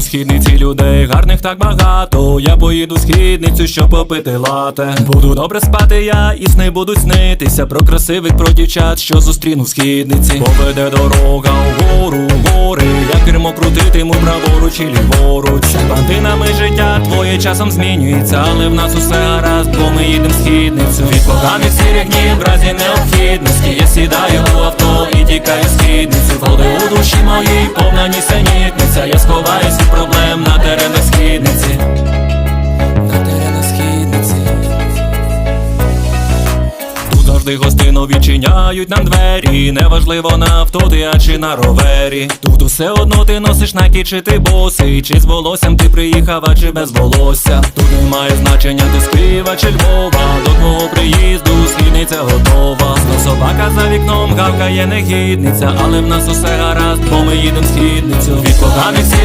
Східниці людей гарних так багато. Я поїду східницю, щоб попити лате. Буду добре спати, я і сни будуть снитися. Про красивих, про дівчат, що зустріну в східниці. Поведе дорога вгору, гори. Я кермо крутитиму праворуч і ліворуч. Бантинами життя твоє часом змінюється, але в нас усе гаразд, бо ми їдем в східницю. Від поганих сірих днів в разі необхідності. Я сідаю у авто і тікаю в східницю. Води у душі моїй повна нісенітниця. Я сховаюсь завжди гостино відчиняють нам двері. Неважливо на авто ти, а чи на ровері. Тут усе одно ти носиш накі, чи ти босий, чи з волоссям ти приїхав, а чи без волосся. Тут немає значення, ти Києва чи Львова. До твого приїзду східниця готова. Знов собака за вікном гавкає негідниця, але в нас усе гаразд, бо ми їдем східницю. Від поганих сірих